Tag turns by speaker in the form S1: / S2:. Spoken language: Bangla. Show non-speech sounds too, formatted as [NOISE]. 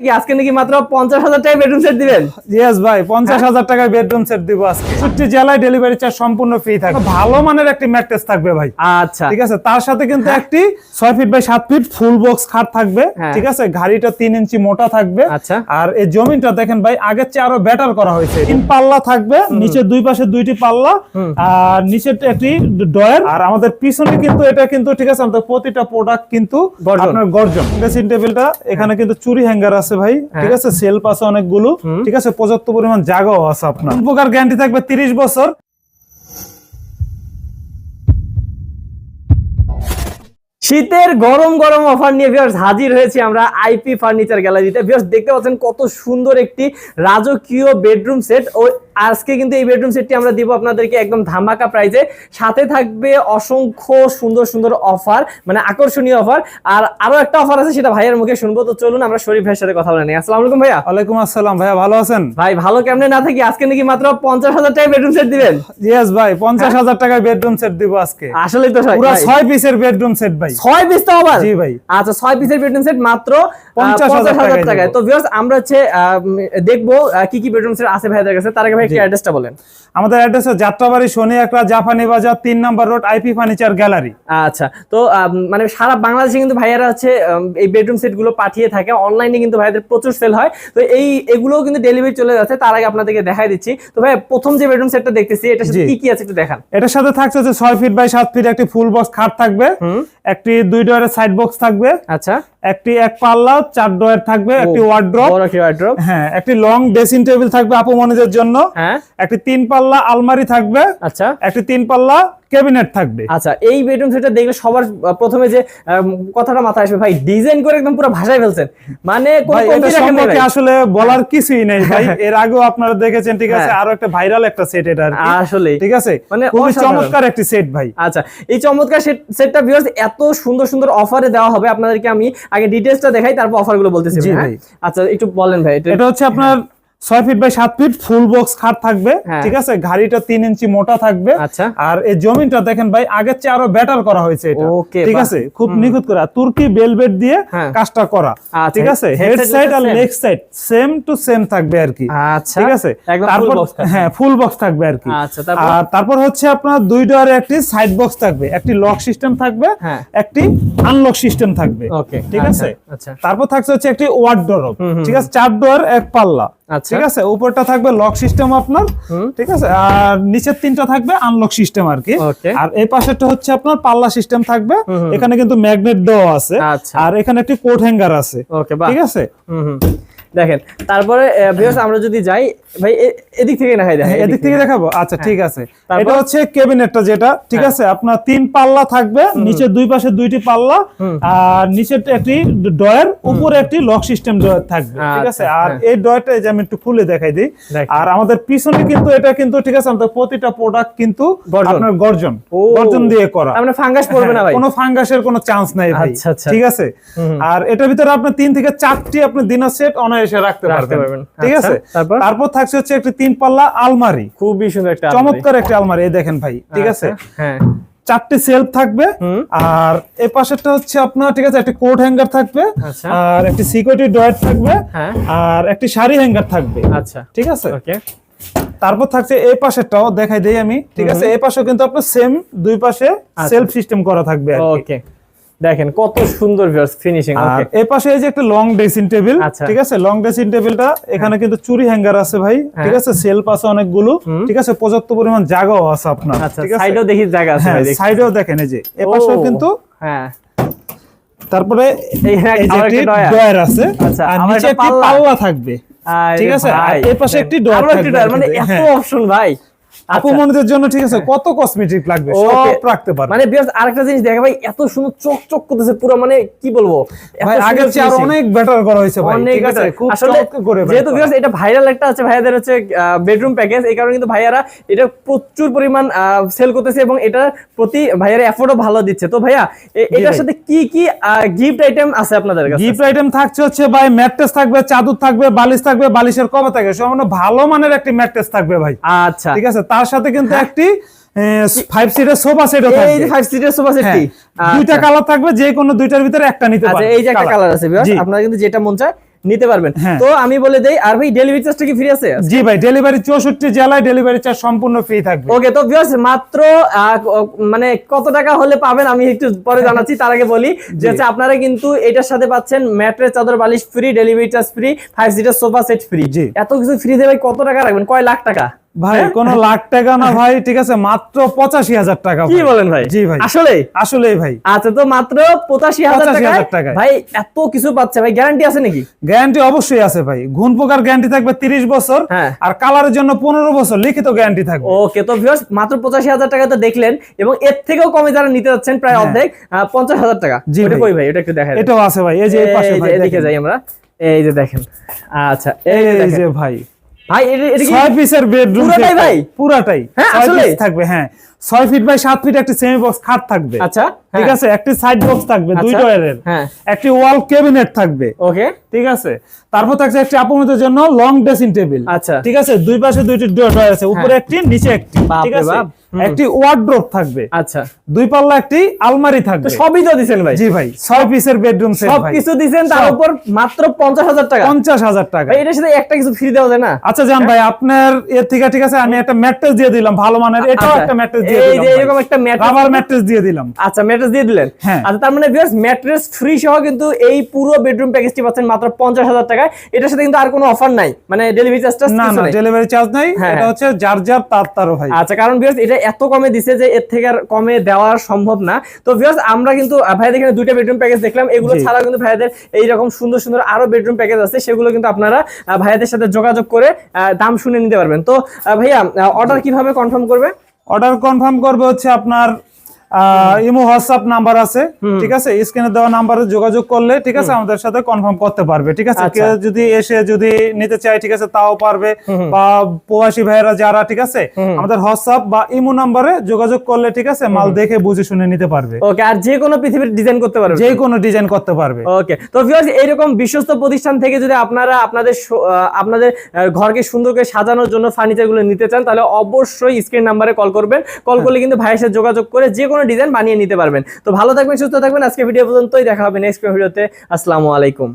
S1: কি আজকে নাকি মাত্র পঞ্চাশ হাজার টাকা বেডরুম সেট দিবেন?
S2: ইয়েস ভাই পঞ্চাশ
S1: হ্যাঁ?
S2: হাজার টাকায় বেডরুম সেট দিব আজকে। ছুটি জেলায় ডেলিভারি চার্জ সম্পূর্ণ ফ্রি থাকবে। ভালো মানের একটি ম্যাট্রেস থাকবে ভাই।
S1: আচ্ছা।
S2: ঠিক আছে? তার সাথে কিন্তু একটি ছয় ফিট বাই সাত ফিট ফুল বক্স খাট থাকবে।
S1: হ্যাঁ।
S2: ঠিক আছে? গাড়িটা তিন ইঞ্চি মোটা থাকবে।
S1: আচ্ছা।
S2: আর এই জমিনটা দেখেন ভাই আগের চেয়ে আরও বেটার করা হয়েছে। তিন পাল্লা থাকবে নিচে দুই পাশে দুইটি পাল্লা আর নিচে একটি ডয়ার আর আমাদের পিছনে কিন্তু এটা কিন্তু ঠিক আছে? আমাদের প্রতিটা প্রোডাক্ট কিন্তু। আপনার গর্জন। ড্রেসিং টেবিলটা এখানে কিন্তু চুরি হ্যাঙ্গার আছে। ভাই
S1: হ্যাঁ।
S2: ঠিক আছে? সেলফ আছে অনেকগুলো ঠিক আছে? পর্যাপ্ত পরিমাণ জায়গাও আছে আপনার। উপকার গ্যারান্টি থাকবে তিরিশ বছর।
S1: শীতের গরম গরম অফার নিয়ে ভিউয়ার্স হাজির হয়েছি আমরা আইপি ফার্নিচার গ্যালারিতে। ভিউয়ার্স দেখতে পাচ্ছেন কত সুন্দর একটি রাজকীয় বেডরুম সেট ও আজকে কিন্তু এই বেডরুম সেটটি আমরা দিব আপনাদেরকে একদম ধামাকা প্রাইজে সাথে থাকবে অসংখ্য সুন্দর সুন্দর অফার মানে আকর্ষণীয় অফার আর আরও একটা অফার আছে সেটা ভাইয়ের মুখে শুনব। তো চলুন আমরা শরীফ ভাইয়ের সাথে কথা বলে নিই। আসসালামু আলাইকুম ভাইয়া।
S2: ওয়ালাইকুম আসসালাম ভাইয়া ভালো আছেন?
S1: ভাই ভালো কেমনে? না থাকি আজকে নাকি মাত্র পঞ্চাশ হাজার টাকা বেডরুম সেট দিবেন?
S2: ইয়েস ভাই পঞ্চাশ হাজার টাকায় বেডরুম সেট দিব আজকে।
S1: আসলে তো
S2: পুরো
S1: ভাই।
S2: ছয় পিসের বেডরুম সেট ভাই।
S1: ছয় পিস তো আবার?
S2: জি ভাই।
S1: আচ্ছা ছয় পিসের বেডরুম সেট মাত্র
S2: পঞ্চাশ হাজার
S1: পঞ্চাশ হাজার
S2: টাকায়
S1: টাকায়। তো ভিউয়ার্স আমরা হচ্ছে দেখব কি কি বেডরুম সেট আছে ভাইদের কাছে। তার আগে ভাই একটু অ্যাড্রেসটা বলেন?
S2: আমাদের অ্যাড্রেস যাত্রাবাড়ি শনি একটা জাপানি বাজার তিন number road IP furniture gallery
S1: আচ্ছা তো মানে সারা বাংলাদেশে কিন্তু ভাইয়ারা হচ্ছে এই বেডরুম পাঠিয়ে থাকে। অনলাইনে কিন্তু ভাইয়াদের প্রচুর সেল হয়। তো এই এগুলোও কিন্তু ডেলিভারি চলে যাচ্ছে। তার আগে আপনাদেরকে দেখাই দিচ্ছি। তো ভাই প্রথম যে বেডরুম সেটটা দেখতেছি। কি কি আছে একটু দেখান।
S2: এটার সাথে থাকছে হচ্ছে ছয় ফিট বাই সাত ফিট একটি ফুল বক্স খাট থাকবে। একটি দুই ডয়ারের সাইড বক্স থাকবে।
S1: আচ্ছা।
S2: একটি এক পাল্লা চার ডয়ার থাকবে একটি ওয়ার্ড্রপ
S1: wardrobe?
S2: হ্যাঁ একটি লং ড্রেসিং টেবিল থাকবে আপু মনিজের জন্য।
S1: হ্যাঁ।
S2: একটি তিন পাল্লা আলমারি থাকবে।
S1: আচ্ছা।
S2: একটি তিন পাল্লা ক্যাবিনেট থাকবে।
S1: আচ্ছা এই বেডরুম সেটটা দেখলে সবার প্রথমে যে কথাটা মাথায় আসবে ভাই ডিজাইন করে একদম পুরো ভাষায় ফেলছেন। মানে
S2: সম্পর্কে আসলে বলার কিছুই নেই ভাই। [LAUGHS] এর আগেও আপনারা দেখেছেন ঠিক আছে
S1: হ্যাঁ।
S2: আরও একটা ভাইরাল একটা সেট এটা কি। ঠিক আছে?
S1: মানে
S2: খুবই চমৎকার একটি সেট ভাই।
S1: আচ্ছা এই চমৎকার সেট- সেটটা ভিউয়ার্স এত সুন্দর সুন্দর অফারে দেওয়া হবে। আপনাদেরকে আমি আগে ডিটেইলসটা দেখাই তারপর অফারগুলো বলতেছি ভাই,
S2: ভাই।
S1: হ্যাঁ? আচ্ছা একটু বলেন ভাই এটা
S2: হচ্ছে আপনার ছয় ফিট বাই সাত ফিট ফুল বক্স খাট থাকবে
S1: হ্যাঁ।
S2: ঠিক আছে? গাড়িটা তিন ইঞ্চি মোটা থাকবে।
S1: আচ্ছা।
S2: আর এই জমিনটা দেখেন ভাই আগের চেয়ে আরও বেটার করা হয়েছে এটা। ঠিক আছে? খুব নিখুঁত করা। তুর্কি বেলবেট দিয়ে
S1: হ্যাঁ।
S2: কাজটা করা।
S1: আচ্ছা,
S2: ঠিক আছে? Head side R leg side same to same থাকবে আর কি।
S1: আচ্ছা
S2: ঠিক আছে? তারপর হ্যাঁ ফুল বক্স থাকবে আর কি।
S1: আচ্ছা,
S2: আর তারপর হচ্ছে আপনার দুই ডোয়ারে একটি সাইড বক্স থাকবে। একটি লক সিস্টেম থাকবে
S1: হ্যাঁ।
S2: একটি আনলক সিস্টেম থাকবে। ঠিক আছে?
S1: আচ্ছা
S2: তারপর থাকছে হচ্ছে একটি ওয়ার্ড ডোর ঠিক আছে? চার ডোয়ার এক পাল্লা।
S1: আচ্ছা।
S2: ঠিক আছে? উপরটা থাকবে লক সিস্টেম আপনার ঠিক আছে? আর নিচের তিনটা থাকবে আনলক সিস্টেম আর কি। আর এই পাশেরটা হচ্ছে আপনার পাল্লা সিস্টেম থাকবে। এখানে কিন্তু ম্যাগনেট দেওয়া আছে।
S1: আচ্ছা।
S2: আর এখানে একটি কোট হ্যাঙ্গার আছে। ঠিক আছে?
S1: দেখেন তারপরে ভিউয়ার্স আমরা যদি যাই ভাই এদিক থেকে দেখাই দেখাই
S2: হ্যাঁ, এদিক থেকে দেখাবো। আচ্ছা ঠিক আছে।
S1: হ্যাঁ।
S2: এটা হচ্ছে কেবিনেটটা যেটা ঠিক আছে? আপনার তিন পাল্লা থাকবে নিচে দুই পাশে দুইটি পাল্লা আর নিচে একটি ডয়ার উপরে একটি লক সিস্টেম ডয়ার থাকবে ঠিক আছে?
S1: আচ্ছা,
S2: আর
S1: হ্যাঁ।
S2: এই ডয়ারটা যে আমি একটু খুলে দেখাই দিই। আর আমাদের পিছনে কিন্তু এটা কিন্তু ঠিক আছে আমাদের প্রতিটা প্রোডাক্ট কিন্তু আপনার গর্জন। গর্জন দিয়ে করা।
S1: মানে ফাঙ্গাস পড়বে না
S2: হ্যাঁ,
S1: ভাই।
S2: কোনো ফাঙ্গাসের কোনো চান্স নাই ভাই।
S1: আচ্ছা, আচ্ছা।
S2: ঠিক আছে? আর এটার ভিতরে আপনি তিন থেকে চারটি আপনি দিনার সেট অনায়াসে রাখতে পারবেন। ঠিক
S1: আচ্ছা,
S2: আছে?
S1: তারপর?
S2: থাকছে হচ্ছে একটি তিন পাল্লা আলমারি।
S1: খুবই সুন্দর একটা
S2: চমৎকার একটা আলমারি এই দেখেন ভাই। ঠিক আছে?
S1: হ্যাঁ।
S2: চারটি সেলফ থাকবে। আর এ পাশেরটা হচ্ছে আপনার ঠিক আছে একটি কোট হ্যাঙ্গার থাকবে।
S1: আচ্ছা।
S2: আর একটি সিকিউরিটি ডয়ার থাকবে।
S1: হ্যাঁ।
S2: আর একটি শাড়ি হ্যাঙ্গার থাকবে।
S1: আচ্ছা।
S2: ঠিক আছে?
S1: ওকে।
S2: তারপর থাকছে এই পাশেরটাও দেখাই দেই আমি। ঠিক আছে? এই পাশেও কিন্তু আপনার সেম দুই পাশে সেলফ সিস্টেম করা থাকবে
S1: ওকে। দেখেন কত সুন্দর ভিউয়ার্স ফিনিশিং
S2: আর এই পাশে এই যে একটা লং ড্রেসিং টেবিল
S1: আচ্ছা।
S2: ঠিক আছে? লং ড্রেসিং টেবিলটা এখানে কিন্তু চুরি হ্যাঙ্গার আছে ভাই ঠিক আছে? সেলফ আছে অনেকগুলো ঠিক আছে? পর্যাপ্ত পরিমাণ জায়গাও আছে আপনার
S1: আচ্ছা
S2: ঠিক আছে?
S1: সাইডেও দেখি জায়গা আছে
S2: হ্যাঁ
S1: ভাই।
S2: সাইডেও দেখেন এই যে। এ পাশেও কিন্তু
S1: হ্যাঁ।
S2: তারপরে
S1: এই হ্যাঁ,
S2: এই
S1: ডয়ার।
S2: ডয়ার আছে
S1: আচ্ছা,
S2: আর নিচে
S1: একটা পাল্লা।
S2: থাকবে ঠিক আছে, আর এই পাশে একটি ডয়ার
S1: মানে এত
S2: হ্যাঁ।
S1: অপশন ভাই।
S2: আপু
S1: আচ্ছা।
S2: জন্য ঠিক আছে কত কসমেটিক লাগবে. সব রাখতে পারবে।
S1: মানে বিয়ার্স আরেকটা জিনিস দেখা ভাই এত সুন্দর করতেছে পুরো মানে কি বলব?
S2: ভাই আগের চেয়ে
S1: আরও
S2: অনেক বেটার করা হয়েছে ভাই
S1: অনেক
S2: ঠিক আছে খুব চমৎকার করে
S1: যেহেতু। এটা ভাইরাল একটা আছে ভাইয়াদের হচ্ছে বেডরুম প্যাকেজ এই কারণে কিন্তু ভাইয়ারা এটা প্রচুর পরিমাণ সেল করতেছে এবং এটা প্রতি ভাইয়ারা এফোর্ডও ভালো দিচ্ছে। তো ভাইয়া এটার সাথে কি কি গিফট আইটেম আছে আপনাদের কাছে?
S2: গিফট আইটেম থাকছে হচ্ছে ভাই ম্যাট্রেস থাকবে চাদর থাকবে বালিশ থাকবে বালিশের কভার থাকবে সব ভালো মানের একটি ম্যাট্রেস থাকবে ভাই।
S1: আচ্ছা।
S2: ঠিক আছে তার সাথে কিন্তু একটি ফাইভ সিটের সোফা সেটও থাকবে।
S1: যে ফাইভ সিটের সোফা
S2: হ্যাঁ,
S1: সেটটি
S2: দুইটা কালার থাকবে যে কোনো দুইটার ভিতরে একটা নিতে
S1: আচ্ছা এই যে একটা কালার আছে আপনারা কিন্তু যেটা মন চায় নিতে পারবেন। তো আমি বলে দেই আর ভাই ডেলিভারি চার্জটা কি ফ্রি আছে?
S2: জি ভাই ডেলিভারি চৌষট্টি জেলায় ডেলিভারি চার্জ সম্পূর্ণ ফ্রি থাকবে।
S1: ওকে তো ভিউয়ার্স মাত্র কত টাকা হলে পাবেন আমি একটু পরে জানাচ্ছি তার আগে বলি যে হচ্ছে আপনারা কিন্তু এটার সাথে পাচ্ছেন ম্যাট্রেস চাদর বালিশ free delivery charge free five seater sofa set free. এত কিছু ফ্রি দেবে কত টাকা রাখবেন? কয় লাখ টাকা?
S2: ভাই কোন লাখ টাকা না ভাই ঠিক আছে মাত্র পঁচাশি হাজার টাকা
S1: কি বলেন ভাই?
S2: জি ভাই।
S1: আসলে
S2: আসলেই ভাই।
S1: আচ্ছা তো মাত্র পঁচাশি হাজার
S2: 85,000
S1: টাকায়?
S2: টাকায়।
S1: ভাই এত কিছু পাচ্ছে ভাই গ্যারান্টি আছে নাকি?
S2: গ্যারান্টি অবশ্যই আছে ভাই। ঘুণ পোকার গ্যারান্টি থাকবে তিরিশ বছর
S1: হ্যাঁ।
S2: আর কালারের জন্য পনেরো বছর লিখিত গ্যারান্টি থাকবে।
S1: ওকে তো ভিউয়ার্স মাত্র পঁচাশি হাজার টাকা তো দেখলেন এবং এর থেকেও কমে যারা নিতে যাচ্ছেন প্রায়
S2: হ্যাঁ।
S1: অর্ধেক পঞ্চাশ হাজার টাকা।
S2: জি।
S1: কই ভাই? এটা একটু দেখা
S2: এটাও আছে ভাই এই যে এই পাশে ভাই
S1: এদিকে যাই আমরা। এই যে দেখেন। আচ্ছা এই। যে
S2: ভাই।
S1: ভাই এটা- এটা কি
S2: ছয় পিসের বেডরুম
S1: পুরোটাই ভাই?
S2: পুরোটাই।
S1: হ্যাঁ, আসলে?
S2: থাকবে হ্যাঁ। ছয় ফিট বাই সাত ফিট একটি সেমি বক্স খাট থাকবে।
S1: আচ্ছা
S2: ঠিক
S1: হ্যাঁ।
S2: আছে? একটি সাইড বক্স থাকবে দুই
S1: আচ্ছা,
S2: ডয়ারের
S1: হ্যাঁ।
S2: একটি ওয়াল ক্যাবিনেট থাকবে।
S1: ওকে।
S2: ঠিক আছে? তারপর থাকছে একটি আপনাদের জন্য লং ড্রেসিং টেবিল
S1: আচ্ছা।
S2: ঠিক আছে? দুই পাশে দুইটি ডয়ার আছে উপরে একটি নিচে একটি। ঠিক আছে। একটি ওয়ার্ড্রোব থাকবে।
S1: আচ্ছা।
S2: দুই পাল্লা একটি আলমারি থাকবে।
S1: সবই তো দিছেন ভাই?
S2: জি ভাই ছয় পিসের বেডরুম সেট
S1: সব কিছু দিছেন তার উপর মাত্র পঞ্চাশ হাজার টাকা?
S2: পঞ্চাশ হাজার টাকা।
S1: ভাই এটার সাথে একটা কিছু ফ্রি দেওয়া যায় না?
S2: আচ্ছা জান ভাই আপনার এর থেকে ঠিক আছে আমি একটা ম্যাট্রেস দিয়ে দিলাম ভালো মানের এটাও
S1: আচ্ছা,
S2: একটা ম্যাট্রেস দিয়ে
S1: এই
S2: দিলাম
S1: যে এরকম একটা mattress
S2: রাবার ম্যাট্রেস দিয়ে দিলাম।
S1: আচ্ছা ম্যাট্রেস দিয়ে দিলেন।
S2: হ্যাঁ।
S1: আচ্ছা তার মানে ভিউয়ার্স ম্যাট্রেস ফ্রি সহ কিন্তু এই পুরো বেডরুম প্যাকেজটি পাচ্ছেন মাত্র পঞ্চাশ হাজার টাকায়। এটার সাথে কিন্তু আর কোনো অফার নাই। মানে ডেলিভারি চার্জটা
S2: না না ডেলিভারি চার্জ নাই
S1: হ্যাঁ,
S2: এটা
S1: হ্যাঁ।
S2: হচ্ছে যার যার তার তারও ভাই।
S1: আচ্ছা কারণ ভিউয়ার্স এটা এত কমে দিছে যে এর থেকে আর কমে দেওয়া সম্ভব না। তো ভিউয়ার্স আমরা কিন্তু ভাইদের এখানে দুইটা বেডরুম প্যাকেজ দেখলাম। এগুলো
S2: ছাড়া
S1: ছাড়াও কিন্তু ভাইদের এইরকম সুন্দর সুন্দর আরও বেডরুম প্যাকেজ আছে। সেগুলো কিন্তু আপনারা ভাইদের ভাইয়াদের সাথে যোগাযোগ করে আহ, দাম শুনে নিতে পারবেন। তো ভাইয়া অর্ডার কীভাবে কনফার্ম করবে?
S2: অর্ডার কনফার্ম করবে হচ্ছে আপনার ইমো হোয়াটসঅ্যাপ নাম্বার আছে ঠিক আছে? স্ক্রিনে দেওয়া নাম্বারে যোগাযোগ করলে ঠিক আছে আমাদের সাথে কনফার্ম করতে পারবে ঠিক আছে?
S1: আচ্ছা।
S2: কেউ যদি এসে যদি নিতে চায় ঠিক আছে তাও পারবে। বা প্রবাসী ভাইয়েরা যারা ঠিক আছে আমাদের হোয়াটসঅ্যাপ বা ইমো নাম্বারে যোগাযোগ করলে ঠিক আছে মাল দেখে বুঝে শুনে নিতে পারবে।
S1: ওকে আর যে কোনো পৃথিবীর ডিজাইন করতে পারবে।
S2: যে কোনো ডিজাইন করতে পারবে।
S1: ওকে তো ভিউয়ার্স এইরকম বিশ্বস্ত প্রতিষ্ঠান থেকে যদি আপনারা আপনাদের আপনাদের ঘরকে সুন্দর করে সাজানোর জন্য ফার্নিচারগুলো নিতে চান তাহলে অবশ্যই স্ক্রিন নাম্বারে কল করবেন। কল করলে কিন্তু ভাইয়ের সাথে যোগাযোগ করে যে কোনো ডিজাইন বানিয়ে নিতে পারবেন। তো ভালো থাকবেন, সুস্থ থাকবেন। আজকে ভিডিও পর্যন্তই, দেখা হবে নেক্সট ভিডিওতে আসসালামু আলাইকুম।